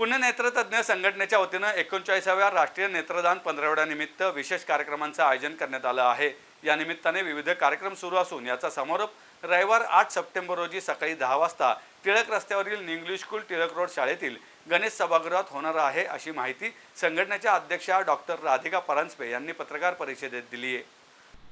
पुणे नेत्रतज्ञ संघटनेच्या वतीनं एकोणचाळीसाव्या राष्ट्रीय नेत्रदान पंधरवड्यानिमित्त विशेष कार्यक्रमांचं आयोजन करण्यात आलं आहे. या निमित्ताने विविध कार्यक्रम सुरू असून याचा समारोप रविवार आठ सप्टेंबर रोजी सकाळी दहा वाजता टिळक रस्त्यावरील इंग्लिश स्कूल टिळक रोड शाळेतील गणेश सभागृहात होणार आहे अशी माहिती संघटनेच्या अध्यक्षा डॉक्टर राधिका परांजपे यांनी पत्रकार परिषदेत दिली आहे.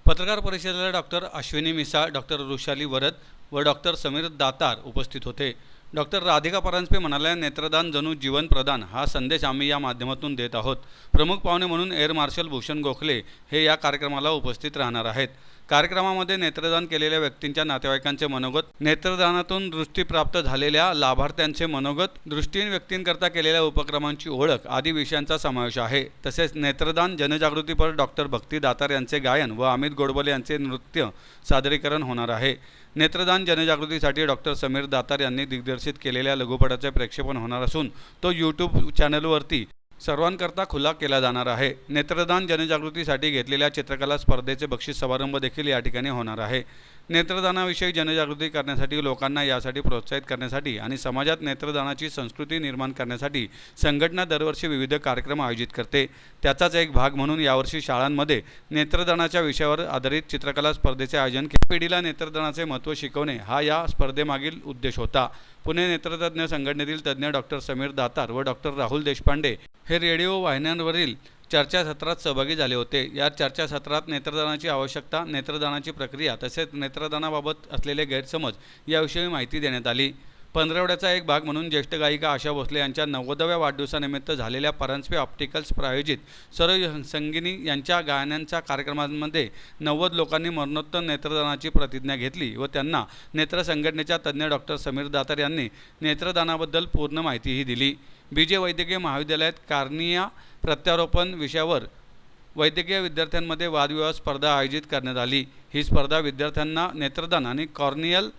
पत्रकार परिषदेला डॉक्टर अश्विनी मिसाळ डॉक्टर वृषाली वरद व डॉक्टर समीर दातार उपस्थित होते. डॉक्टर राधिका परांजपे म्हणाल्या नेत्रदान जणू जीवन प्रदान हा संदेश आम्ही या माध्यमातून देत आहोत. प्रमुख पाहुणे म्हणून एअर मार्शल भूषण गोखले हे या कार्यक्रमाला उपस्थित राहणार आहेत. कार्यक्रमामध्ये नेत्रदान केलेल्या व्यक्तींच्या नातेवाईकांचे मनोगत नेत्रदानातून दृष्टीप्राप्त झालेल्या लाभार्थ्यांचे मनोगत दृष्टीहीन व्यक्तींकरता केलेल्या उपक्रमांची ओळख आदी विषयांचा समावेश आहे. तसेच नेत्रदान जनजागृतीपर डॉक्टर भक्ती दातार यांचे गायन व अमित गोडबोले यांचे नृत्य सादरीकरण होणार आहे. नेत्रदान जनजागृतीसाठी डॉक्टर समीर दातार यांनी दिग्दर्शित केलेल्या लघुपटाचे प्रक्षेपण होणार असून तो यूट्यूब चॅनलवरती सर्वांकरता खुला केला जाणार आहे. नेत्रदान जनजागृतीसाठी घेतलेल्या चित्रकला स्पर्धेचे बक्षीस समारंभ देखील या ठिकाणी होणार आहे. नेत्रदानाविषयी जनजागृती करण्यासाठी लोकांना यासाठी प्रोत्साहित करण्यासाठी आणि समाजात नेत्रदानाची संस्कृती निर्माण करण्यासाठी संघटना दरवर्षी विविध कार्यक्रम आयोजित करते. त्याचाच एक भाग म्हणून यावर्षी शाळांमध्ये नेत्रदानाच्या विषयावर आधारित चित्रकला स्पर्धेचे आयोजन केले. पिढीला नेत्रदानाचे महत्त्व शिकवणे हा या स्पर्धेमागील उद्देश होता. पुणे नेत्रतज्ञ संघटनेतील तज्ज्ञ डॉक्टर समीर दातार व डॉक्टर राहुल देशपांडे हे रेडिओ वाहिन्यांवरील चर्चासत्रात सहभागी झाले होते. या चर्चासत्रात नेत्रदानाची आवश्यकता नेत्रदानाची प्रक्रिया तसेच नेत्रदानाबाबत असलेले गैरसमज याविषयी माहिती देण्यात आली. पंधरवड्याचा एक भाग म्हणून ज्येष्ठ गायिका आशा भोसले यांच्या नव्वदाव्या वाढदिवसानिमित्त झालेल्या परांजपे ऑप्टिकल्स प्रायोजित सर्व संगिनी यांच्या गायनांच्या कार्यक्रमांमध्ये नव्वद लोकांनी मरणोत्तर नेत्रदानाची प्रतिज्ञा घेतली व त्यांना नेत्र संघटनेच्या तज्ज्ञ डॉक्टर समीर दातार यांनी नेत्रदानाबद्दल पूर्ण माहितीही दिली. बी जे वैद्यकीय महाविद्यालयात कार्निया प्रत्यारोपण विषयावर वैद्यकीय विद्यार्थ्यांमध्ये वादविवाद स्पर्धा आयोजित करण्यात आली. ही स्पर्धा विद्यार्थ्यांना नेत्रदान आणि कॉर्नियल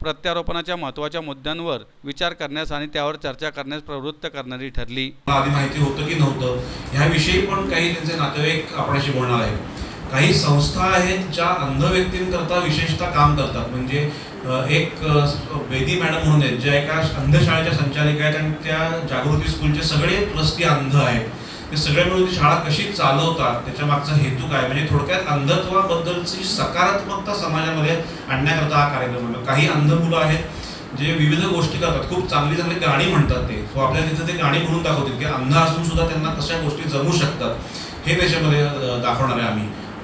प्रत्यारोपणाच्या महत्त्वाच्या मुद्द्यांवर विचार करण्यास आणि त्यावर चर्चा करण्यास प्रवृत्त करणारी ठरली. आधी माहिती होतं की नव्हतं. ह्याविषयी पण काही त्यांचे नातेवाईक आपणाशी बोलणार आहेत. काही संस्था आहेत ज्या अंध व्यक्तींकरता विशेषतः काम करतात. म्हणजे एक बेदी मॅडम म्हणून आहेत ज्या एका अंधशाळेच्या संचालिका आहेत आणि त्या जागृती स्कूलचे सगळे ट्रस्टी अंध आहेत. ते सगळे मिळून ती शाळा कशी चालवतात त्याच्या मागचा हेतू काय? म्हणजे थोडक्यात अंधत्वाबद्दलची सकारात्मकता समाजामध्ये आणण्याकरता हा कार्यक्रम आहे. काही अंध मुलं आहेत जे विविध गोष्टी करतात खूप चांगली चांगली गाणी म्हणतात ते. सो आपल्याला तिथे ते गाणी म्हणून दाखवतील की अंध असून सुद्धा त्यांना कशा गोष्टी जमू शकतात. हे त्याच्यामध्ये दाखवणार आहे आम्ही.